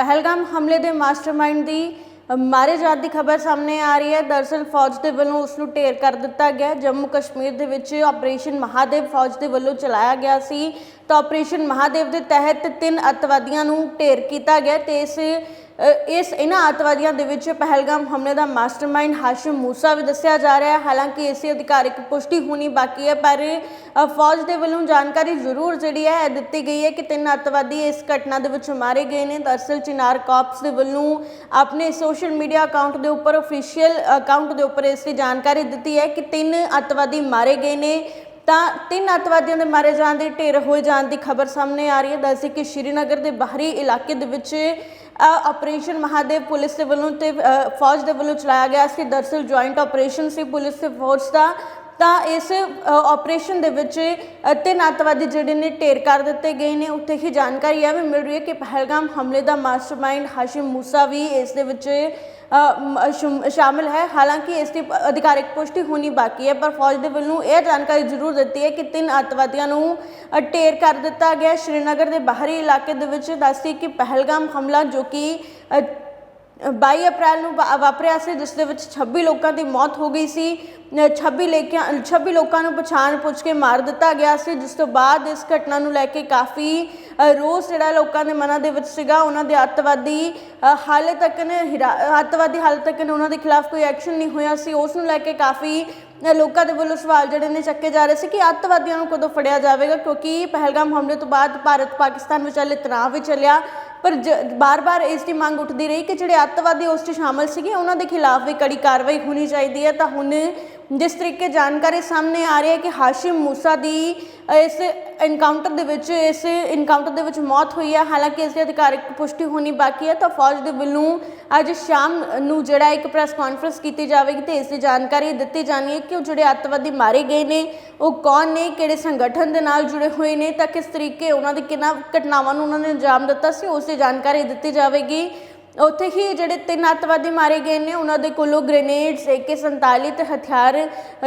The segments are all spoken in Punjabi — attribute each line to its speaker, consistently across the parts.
Speaker 1: ਪਹਿਲਗਾਮ ਹਮਲੇ ਦੇ ਮਾਸਟਰਮਾਈਂਡ ਦੀ ਮਾਰੇ ਜਾਣ ਦੀ ਖਬਰ ਸਾਹਮਣੇ ਆ ਰਹੀ ਹੈ। ਦਰਅਸਲ ਫੌਜ ਦੇ ਵੱਲੋਂ ਉਸ ਨੂੰ ਢੇਰ ਕਰ ਦਿੱਤਾ ਗਿਆ। ਜੰਮੂ ਕਸ਼ਮੀਰ ਦੇ ਵਿੱਚ ਆਪਰੇਸ਼ਨ ਮਹਾਦੇਵ ਫੌਜ ਦੇ ਵੱਲੋਂ ਚਲਾਇਆ ਗਿਆ ਸੀ। ਤਾਂ ਆਪਰੇਸ਼ਨ ਮਹਾਦੇਵ ਦੇ ਤਹਿਤ ਤਿੰਨ ਅੱਤਵਾਦੀਆਂ ਨੂੰ ਢੇਰ ਕੀਤਾ ਗਿਆ ਤੇ ਇਸ ਇਸ ਇਹਨਾਂ ਅੱਤਵਾਦੀਆਂ ਦੇ ਵਿੱਚ ਪਹਿਲਗਾਮ ਹਮਲੇ ਦਾ ਮਾਸਟਰਮਾਈਂਡ ਹਾਸ਼ਿਮ ਮੂਸਾ ਵੀ ਦੱਸਿਆ ਜਾ ਰਿਹਾ ਹੈ। ਹਾਲਾਂਕਿ ਦੀ ਅਧਿਕਾਰਿਕ ਪੁਸ਼ਟੀ ਹੋਣੀ ਬਾਕੀ ਹੈ, ਪਰ ਫੌਜ ਦੇ ਵੱਲੋਂ ਜਾਣਕਾਰੀ ਜ਼ਰੂਰ ਜਿਹੜੀ ਹੈ ਇਹ ਦਿੱਤੀ ਗਈ ਹੈ ਕਿ ਤਿੰਨ ਅੱਤਵਾਦੀ ਇਸ ਘਟਨਾ ਦੇ ਵਿੱਚ ਮਾਰੇ ਗਏ ਨੇ। ਦਰਅਸਲ ਚਿਨਾਰ ਕਾਪਸ ਦੇ ਵੱਲੋਂ ਆਪਣੇ ਸੋਸ਼ਲ ਮੀਡੀਆ ਅਕਾਊਂਟ ਦੇ ਉੱਪਰ ਅਫੀਸ਼ੀਅਲ ਅਕਾਊਂਟ ਦੇ ਉੱਪਰ ਇਸ ਦੀ ਜਾਣਕਾਰੀ ਦਿੱਤੀ ਹੈ ਕਿ ਤਿੰਨ ਅੱਤਵਾਦੀ ਮਾਰੇ ਗਏ ਨੇ। ਤਾਂ ਤਿੰਨ ਅੱਤਵਾਦੀਆਂ ਦੇ ਮਾਰੇ ਜਾਣ ਦੀ ਢੇਰ ਹੋਏ ਜਾਣ ਦੀ ਖਬਰ ਸਾਹਮਣੇ ਆ ਰਹੀ ਹੈ। ਦੱਸਦੇ ਕਿ ਸ਼੍ਰੀਨਗਰ ਦੇ ਬਾਹਰੀ ਇਲਾਕੇ ਦੇ ਵਿੱਚ ਆਪਰੇਸ਼ਨ ਮਹਾਦੇਵ ਪੁਲਿਸ ਦੇ ਵੱਲੋਂ ਤੇ ਫੌਜ ਦੇ ਵੱਲੋਂ ਚਲਾਇਆ ਗਿਆ ਸੀ। ਦਰਅਸਲ ਜੁਆਇੰਟ ਆਪਰੇਸ਼ਨ ਸੀ ਪੁਲਿਸ ਤੇ ਫੌਜ ਦਾ। ਤਾਂ ਇਸ ਅ, ਆਪਰੇਸ਼ਨ ਦੇ ਵਿੱਚ ਤਿੰਨ ਅੱਤਵਾਦੀ ਜਿਹੜੇ ਨੇ ਢੇਰ ਕਰ ਦਿੱਤੇ ਗਏ ਨੇ। ਉੱਥੇ ਹੀ ਜਾਣਕਾਰੀ ਇਹ ਵੀ ਮਿਲ ਰਹੀ ਹੈ ਕਿ ਪਹਿਲਗਾਮ ਹਮਲੇ ਦਾ ਮਾਸਟਰਮਾਈਂਡ ਹਾਸ਼ਿਮ ਮੂਸਾ ਵੀ ਇਸ ਦੇ ਵਿੱਚ ਸ਼ਾਮਿਲ ਹੈ। ਹਾਲਾਂਕਿ ਇਸ ਦੀ ਅਧਿਕਾਰਿਕ ਪੁਸ਼ਟੀ ਹੋਣੀ ਬਾਕੀ ਹੈ, ਪਰ ਫੌਜ ਦੇ ਵੱਲੋਂ ਇਹ ਜਾਣਕਾਰੀ ਜ਼ਰੂਰ ਦਿੱਤੀ ਹੈ ਕਿ ਤਿੰਨ ਅੱਤਵਾਦੀਆਂ ਨੂੰ ਢੇਰ ਕਰ ਦਿੱਤਾ ਗਿਆ। ਸ਼੍ਰੀਨਗਰ ਦੇ ਬਾਹਰੀ ਇਲਾਕੇ ਦੇ ਵਿੱਚ ਦੱਸਦੀ ਕਿ ਪਹਿਲਗਾਮ ਹਮਲਾ ਜੋ ਕਿ 22 ਅਪ੍ਰੈਲ ਨੂੰ ਵਾ- ਵਾਪਰਿਆ ਸੀ ਜਿਸ ਦੇ ਵਿੱਚ 26 ਲੋਕਾਂ ਦੀ ਮੌਤ ਹੋ ਗਈ ਸੀ। ਅ, 26 ਲੇਕਿਆਂ 26 ਲੋਕਾਂ ਨੂੰ ਪਛਾਣ ਪੁੱਛ ਕੇ ਮਾਰ ਦਿੱਤਾ ਗਿਆ ਸੀ ਜਿਸ ਤੋਂ ਬਾਅਦ ਇਸ ਘਟਨਾ ਨੂੰ ਲੈ ਕੇ ਕਾਫੀ ਅ, ਰੋਸ ਜਿਹੜਾ ਲੋਕਾਂ ਦੇ ਮਨਾਂ ਦੇ ਵਿੱਚ ਸੀਗਾ ਉਹਨਾਂ ਦੇ ਅੱਤਵਾਦੀ ਅ, ਹਾਲੇ ਤੱਕ ਨੇ ਹਿਰਾ- ਅੱਤਵਾਦੀ ਹਾਲੇ ਤੱਕ ਨੇ ਉਹਨਾਂ ਦੇ ਖਿਲਾਫ ਕੋਈ ਐਕਸ਼ਨ ਨਹੀਂ ਹੋਇਆ ਸੀ। ਉਸ ਨੂੰ ਲੈ ਕੇ ਕਾਫੀ ਲੋਕਾਂ ਦੇ ਵੱਲੋਂ ਸਵਾਲ ਜਿਹੜੇ ਨੇ ਚੱਕੇ ਜਾ ਰਹੇ ਸੀ ਕਿ ਅੱਤਵਾਦੀਆਂ ਨੂੰ ਕਦੋਂ ਫੜਿਆ ਜਾਵੇਗਾ, ਕਿਉਂਕਿ ਪਹਿਲਗਾਮ ਹਮਲੇ ਤੋਂ ਬਾਅਦ ਭਾਰਤ ਪਾਕਿਸਤਾਨ ਵਿਚਾਲੇ ਤਣਾਅ ਵੀ ਚੱਲਿਆ। ਪਰ ਬਾਰ-ਬਾਰ ਇਸ ਦੀ ਮੰਗ ਉੱਠਦੀ ਰਹੀ ਕਿ ਜਿਹੜੇ ਅੱਤਵਾਦੀ ਉਸ 'ਚ ਸ਼ਾਮਲ ਸੀਗੇ, ਉਹਨਾਂ ਦੇ ਖਿਲਾਫ ਵੀ ਕੜੀ ਕਾਰਵਾਈ ਹੋਣੀ ਚਾਹੀਦੀ ਹੈ। ਤਾਂ ਹੁਣ ਜਿਸ ਤਰੀਕੇ ਜਾਣਕਾਰੀ ਸਾਹਮਣੇ ਆ ਰਹੀ ਹੈ ਕਿ ਹਾਸ਼ਿਮ ਮੂਸਾ ਦੀ ਇਸ ਇਨਕਾਊਂਟਰ ਦੇ ਵਿੱਚ, ਇਸ ਇਨਕਾਊਂਟਰ ਦੇ ਵਿੱਚ ਮੌਤ ਹੋਈ ਹੈ। ਹਾਲਾਂਕਿ ਇਸ ਦੀ ਅਧਿਕਾਰਿਕ ਪੁਸ਼ਟੀ ਹੋਣੀ ਬਾਕੀ ਹੈ, ਤਾਂ ਫੌਜ ਦੇ ਵੱਲੋਂ ਅੱਜ ਸ਼ਾਮ ਨੂੰ ਜਿਹੜਾ ਇੱਕ ਪ੍ਰੈਸ ਕਾਨਫਰੰਸ ਕੀਤੀ ਜਾਵੇਗੀ ਤੇ ਇਸ ਦੀ ਜਾਣਕਾਰੀ ਦਿੱਤੀ ਜਾਣੀ ਹੈ ਕਿ ਉਹ ਜਿਹੜੇ ਅੱਤਵਾਦੀ ਮਾਰੇ ਗਏ ਨੇ, ਉਹ ਕੌਣ ਨੇ, ਕਿਹੜੇ ਸੰਗਠਨ ਦੇ ਨਾਲ ਜੁੜੇ ਹੋਏ ਨੇ, ਤਾਂ ਕਿਸ ਤਰੀਕੇ ਉਹਨਾਂ ਦੇ ਕਿੰਨਾ ਘਟਨਾਵਾਂ ਨੂੰ ਉਹਨਾਂ ਨੇ ਅੰਜਾਮ ਦਿੱਤਾ ਸੀ, ਉਸ ਦੀ ਜਾਣਕਾਰੀ ਦਿੱਤੀ ਜਾਵੇਗੀ। ਉੱਥੇ ਹੀ ਜਿਹੜੇ ਤਿੰਨ ਅੱਤਵਾਦੀ ਮਾਰੇ ਗਏ ਨੇ, ਉਹਨਾਂ ਦੇ ਕੋਲੋਂ ਗ੍ਰੇਨੇਡਸ AK47 ਤੇ ਹਥਿਆਰ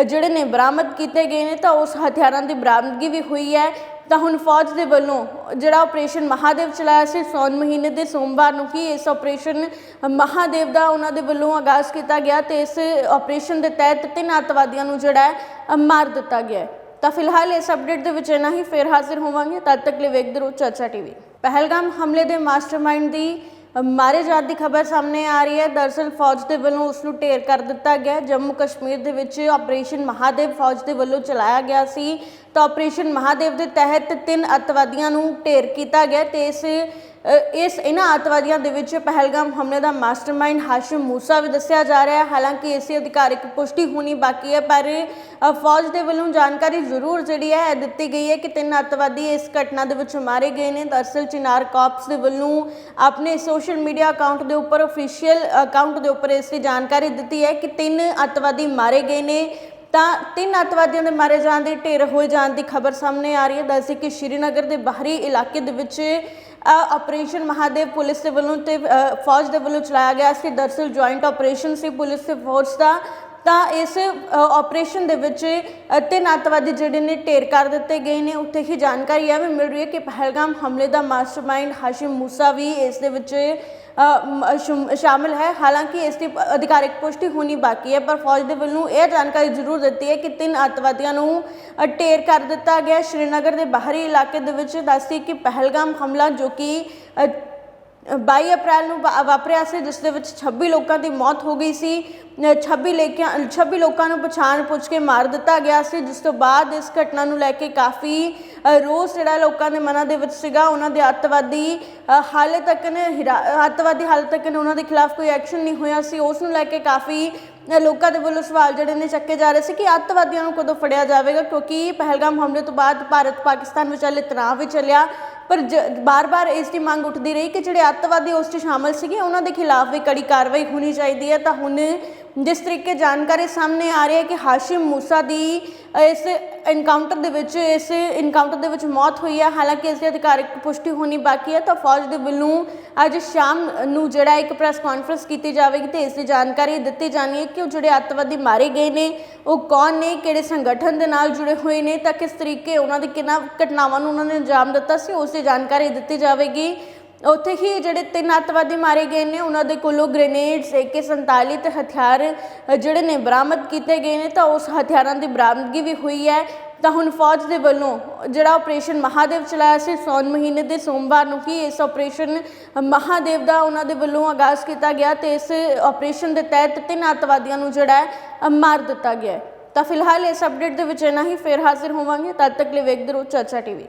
Speaker 1: ਜਿਹੜੇ ਨੇ ਬਰਾਮਦ ਕੀਤੇ ਗਏ ਨੇ, ਤਾਂ ਉਸ ਹਥਿਆਰਾਂ ਦੀ ਬਰਾਮਦਗੀ ਵੀ ਹੋਈ ਹੈ। ਤਾਂ ਹੁਣ ਫੌਜ ਦੇ ਵੱਲੋਂ ਜਿਹੜਾ ਆਪਰੇਸ਼ਨ ਮਹਾਦੇਵ ਚਲਾਇਆ ਸੀ ਸੌਣ ਮਹੀਨੇ ਦੇ ਸੋਮਵਾਰ ਨੂੰ ਹੀ ਇਸ ਆਪਰੇਸ਼ਨ ਮਹਾਦੇਵ ਦਾ ਉਹਨਾਂ ਦੇ ਵੱਲੋਂ ਆਗਾਜ਼ ਕੀਤਾ ਗਿਆ ਤੇ ਇਸ ਆਪਰੇਸ਼ਨ ਦੇ ਤਹਿਤ ਤਿੰਨ ਅੱਤਵਾਦੀਆਂ ਨੂੰ ਜਿਹੜਾ ਹੈ, ਮਾਰ ਦਿੱਤਾ ਗਿਆ ਤਾਂ ਫਿਲਹਾਲ ਇਸ ਅਪਡੇਟ ਦੇ ਵਿੱਚ ਇੰਨਾ ਹੀ, ਫੇਰ ਹਾਜ਼ਰ ਹੋਵਾਂਗੇ। ਤਦ ਤੱਕ ਲਈ ਵੇਖਦੇ ਰਹੋ ਚਰਚਾ ਟੀਵੀ। ਪਹਿਲਗਾਮ ਹਮਲੇ ਦੇ ਮਾਸਟਰਮਾਈਂਡ ਦੀ ਮਾਰੇ ਜਾਣ ਦੀ ਖਬਰ ਸਾਹਮਣੇ ਆ ਰਹੀ ਹੈ। ਦਰਅਸਲ ਫੌਜ ਦੇ ਵੱਲੋਂ ਉਸ ਨੂੰ ਢੇਰ ਕਰ ਦਿੱਤਾ ਗਿਆ। ਜੰਮੂ ਕਸ਼ਮੀਰ ਦੇ ਵਿੱਚ ਆਪਰੇਸ਼ਨ ਮਹਾਦੇਵ ਫੌਜ ਦੇ ਵੱਲੋਂ ਚਲਾਇਆ ਗਿਆ ਸੀ। ਤਾਂ ਆਪਰੇਸ਼ਨ ਮਹਾਦੇਵ ਦੇ ਤਹਿਤ ਤਿੰਨ ਅੱਤਵਾਦੀਆਂ ਨੂੰ ਢੇਰ ਕੀਤਾ ਗਿਆ ਤੇ ਇਸ ਇਸ ਇਹਨਾਂ ਅੱਤਵਾਦੀਆਂ ਦੇ ਵਿੱਚ ਪਹਿਲਗਾਮ ਹਮਲੇ ਦਾ ਮਾਸਟਰਮਾਈਂਡ ਹਾਸ਼ਿਮ ਮੂਸਾ ਵੀ ਦੱਸਿਆ ਜਾ ਰਿਹਾ ਹੈ। ਹਾਲਾਂਕਿ ਇਸੇ ਅਧਿਕਾਰਿਕ ਪੁਸ਼ਟੀ ਹੋਣੀ ਬਾਕੀ ਹੈ, ਪਰ ਫੌਜ ਦੇ ਵੱਲੋਂ ਜਾਣਕਾਰੀ ਜ਼ਰੂਰ ਜਿਹੜੀ ਹੈ, ਇਹ ਦਿੱਤੀ ਗਈ ਹੈ ਕਿ ਤਿੰਨ ਅੱਤਵਾਦੀ ਇਸ ਘਟਨਾ ਦੇ ਵਿੱਚ ਮਾਰੇ ਗਏ ਨੇ। ਦਰਅਸਲ ਚਿਨਾਰ ਕਾਪਸ ਦੇ ਵੱਲੋਂ ਆਪਣੇ ਸੋਸ਼ਲ ਮੀਡੀਆ ਅਕਾਊਂਟ ਦੇ ਉੱਪਰ ਅਫੀਸ਼ੀਅਲ ਅਕਾਊਂਟ ਦੇ ਉੱਪਰ ਇਸ ਦੀ ਜਾਣਕਾਰੀ ਦਿੱਤੀ ਹੈ ਕਿ ਤਿੰਨ ਅੱਤਵਾਦੀ ਮਾਰੇ ਗਏ ਨੇ। ਤਾਂ ਤਿੰਨ ਅੱਤਵਾਦੀਆਂ ਦੇ ਮਾਰੇ ਜਾਣ ਦੀ ਢੇਰ ਹੋਏ ਜਾਣ ਦੀ ਖਬਰ ਸਾਹਮਣੇ ਆ ਰਹੀ ਹੈ। ਦੱਸਦੇ ਕਿ ਸ਼੍ਰੀਨਗਰ ਦੇ ਬਾਹਰੀ ਇਲਾਕੇ ਦੇ ਵਿੱਚ ਆਪਰੇਸ਼ਨ ਮਹਾਦੇਵ ਪੁਲਿਸ ਦੇ ਵੱਲੋਂ ਤੇ ਫੌਜ ਦੇ ਵੱਲੋਂ ਚਲਾਇਆ ਗਿਆ ਸੀ। ਦਰਅਸਲ ਜੁਆਇੰਟ ਆਪਰੇਸ਼ਨ ਸੀ ਪੁਲਿਸ ਤੇ ਫੋਰਸ ਦਾ। ਤਾਂ ਇਸ ਅ, ਆਪਰੇਸ਼ਨ ਦੇ ਵਿੱਚ ਤਿੰਨ ਅੱਤਵਾਦੀ ਜਿਹੜੇ ਨੇ ਢੇਰ ਕਰ ਦਿੱਤੇ ਗਏ ਨੇ। ਉੱਥੇ ਹੀ ਜਾਣਕਾਰੀ ਇਹ ਵੀ ਮਿਲ ਰਹੀ ਹੈ ਕਿ ਪਹਿਲਗਾਮ ਹਮਲੇ ਦਾ ਮਾਸਟਰਮਾਈਂਡ ਹਾਸ਼ਿਮ ਮੂਸਾ ਵੀ ਇਸ ਦੇ ਵਿੱਚ ਅ, ਸ਼ਾਮਿਲ ਹੈ। ਹਾਲਾਂਕਿ ਇਸ ਦੀ ਅਧਿਕਾਰਿਕ ਪੁਸ਼ਟੀ ਹੋਣੀ ਬਾਕੀ ਹੈ ਪਰ ਫੌਜ ਦੇ ਵੱਲੋਂ ਇਹ ਜਾਣਕਾਰੀ ਜ਼ਰੂਰ ਦਿੱਤੀ ਹੈ ਕਿ ਤਿੰਨ ਅੱਤਵਾਦੀਆਂ ਨੂੰ ਢੇਰ ਕਰ ਦਿੱਤਾ ਗਿਆ। ਸ਼੍ਰੀਨਗਰ ਦੇ ਬਾਹਰੀ ਇਲਾਕੇ ਦੇ ਵਿੱਚ ਦੱਸਦੀ ਕਿ ਪਹਿਲਗਾਮ ਹਮਲਾ ਜੋ ਕਿ 22 ਅਪ੍ਰੈਲ ਨੂੰ ਵਾ- ਵਾਪਰਿਆ ਸੀ ਜਿਸ ਦੇ ਵਿੱਚ 26 ਲੋਕਾਂ ਦੀ ਮੌਤ ਹੋ ਗਈ ਸੀ। ਅ, 26 ਲੇਕਿਆਂ 26 ਲੋਕਾਂ ਨੂੰ ਪਛਾਣ ਪੁੱਛ ਕੇ ਮਾਰ ਦਿੱਤਾ ਗਿਆ ਸੀ ਜਿਸ ਤੋਂ ਬਾਅਦ ਇਸ ਘਟਨਾ ਨੂੰ ਲੈ ਕੇ ਕਾਫੀ ਰੋਸ ਜਿਹੜਾ ਲੋਕਾਂ ਦੇ ਮਨਾਂ ਦੇ ਵਿੱਚ ਸੀਗਾ। ਉਹਨਾਂ ਦੇ ਅੱਤਵਾਦੀ ਹਾਲੇ ਤੱਕ ਨੇ ਹਿਰਾ- ਅੱਤਵਾਦੀ ਹਾਲੇ ਤੱਕ ਨੇ ਉਹਨਾਂ ਦੇ ਖਿਲਾਫ ਕੋਈ ਐਕਸ਼ਨ ਨਹੀਂ ਹੋਇਆ ਸੀ। ਉਸ ਨੂੰ ਲੈ ਕੇ ਕਾਫੀ ਲੋਕਾਂ ਦੇ ਵੱਲੋਂ ਸਵਾਲ ਜਿਹੜੇ ਨੇ ਚੱਕੇ ਜਾ ਰਹੇ ਸੀ ਕਿ ਅੱਤਵਾਦੀਆਂ ਨੂੰ ਕਦੋਂ ਫੜਿਆ ਜਾਵੇਗਾ ਕਿਉਂਕਿ ਪਹਿਲਗਾਮ ਹਮਲੇ ਤੋਂ ਬਾਅਦ ਭਾਰਤ ਪਾਕਿਸਤਾਨ ਵਿਚਾਲੇ ਤਣਾਅ ਵੀ ਚੱਲਿਆ। ਪਰ ਬਾਰ-ਬਾਰ ਇਸ ਦੀ ਮੰਗ ਉੱਠਦੀ ਰਹੀ ਕਿ ਜਿਹੜੇ ਅੱਤਵਾਦੀ ਉਸ 'ਚ ਸ਼ਾਮਲ ਸੀਗੇ, ਉਹਨਾਂ ਦੇ ਖਿਲਾਫ ਵੀ ਕੜੀ ਕਾਰਵਾਈ ਹੋਣੀ ਚਾਹੀਦੀ ਹੈ। ਤਾਂ ਹੁਣ ਜਿਸ ਤਰੀਕੇ ਜਾਣਕਾਰੀ ਸਾਹਮਣੇ ਆ ਰਹੀ ਹੈ ਕਿ ਹਾਸ਼ਿਮ ਮੂਸਾ ਦੀ ਇਸ ਇਨਕਾਊਂਟਰ ਦੇ ਵਿੱਚ, ਇਸ ਇਨਕਾਊਂਟਰ ਦੇ ਵਿੱਚ ਮੌਤ ਹੋਈ ਹੈ। ਹਾਲਾਂਕਿ ਇਸ ਦੀ ਅਧਿਕਾਰਿਕ ਪੁਸ਼ਟੀ ਹੋਣੀ ਬਾਕੀ ਹੈ ਤਾਂ ਫੌਜ ਦੇ ਵੱਲੋਂ ਅੱਜ ਸ਼ਾਮ ਨੂੰ ਜਿਹੜਾ ਇੱਕ ਪ੍ਰੈਸ ਕਾਨਫਰੰਸ ਕੀਤੀ ਜਾਵੇਗੀ ਤੇ ਇਸ ਦੀ ਜਾਣਕਾਰੀ ਦਿੱਤੀ ਜਾਣੀ ਹੈ ਕਿ ਉਹ ਜਿਹੜੇ ਅੱਤਵਾਦੀ ਮਾਰੇ ਗਏ ਨੇ, ਉਹ ਕੌਣ ਨੇ, ਕਿਹੜੇ ਸੰਗਠਨ ਦੇ ਨਾਲ ਜੁੜੇ ਹੋਏ ਨੇ, ਤਾਂ ਕਿਸ ਤਰੀਕੇ ਉਹਨਾਂ ਦੇ ਕਿੰਨਾ ਘਟਨਾਵਾਂ ਨੂੰ ਉਹਨਾਂ ਨੇ ਅੰਜਾਮ ਦਿੱਤਾ ਸੀ, ਉਸ ਦੀ ਜਾਣਕਾਰੀ ਦਿੱਤੀ ਜਾਵੇਗੀ। ਉੱਥੇ ਹੀ ਜਿਹੜੇ ਤਿੰਨ ਅੱਤਵਾਦੀ ਮਾਰੇ ਗਏ ਨੇ, ਉਹਨਾਂ ਦੇ ਕੋਲੋਂ ਗ੍ਰੇਨੇਡਸ AK47 ਤੇ ਹਥਿਆਰ ਜਿਹੜੇ ਨੇ ਬਰਾਮਦ ਕੀਤੇ ਗਏ ਨੇ, ਤਾਂ ਉਸ ਹਥਿਆਰਾਂ ਦੀ ਬਰਾਮਦਗੀ ਵੀ ਹੋਈ ਹੈ। ਤਾਂ ਹੁਣ ਫੌਜ ਦੇ ਵੱਲੋਂ ਜਿਹੜਾ ਆਪਰੇਸ਼ਨ ਮਹਾਦੇਵ ਚਲਾਇਆ ਸੀ ਸੌਣ ਮਹੀਨੇ ਦੇ ਸੋਮਵਾਰ ਨੂੰ ਹੀ ਇਸ ਆਪਰੇਸ਼ਨ ਮਹਾਦੇਵ ਦਾ ਉਹਨਾਂ ਦੇ ਵੱਲੋਂ ਆਗਾਜ਼ ਕੀਤਾ ਗਿਆ ਤੇ ਇਸ ਆਪਰੇਸ਼ਨ ਦੇ ਤਹਿਤ ਤਿੰਨ ਅੱਤਵਾਦੀਆਂ ਨੂੰ ਜਿਹੜਾ ਹੈ ਮਾਰ ਦਿੱਤਾ ਗਿਆ ਤਾਂ ਫਿਲਹਾਲ ਇਸ ਅਪਡੇਟ ਦੇ ਵਿੱਚ ਇੰਨਾ ਹੀ, ਫਿਰ ਹਾਜ਼ਰ ਹੋਵਾਂਗੇ। ਤਦ ਤੱਕ ਲਈ ਵੇਖਦੇ ਰਹੋ ਚਰਚਾ ਟੀਵੀ।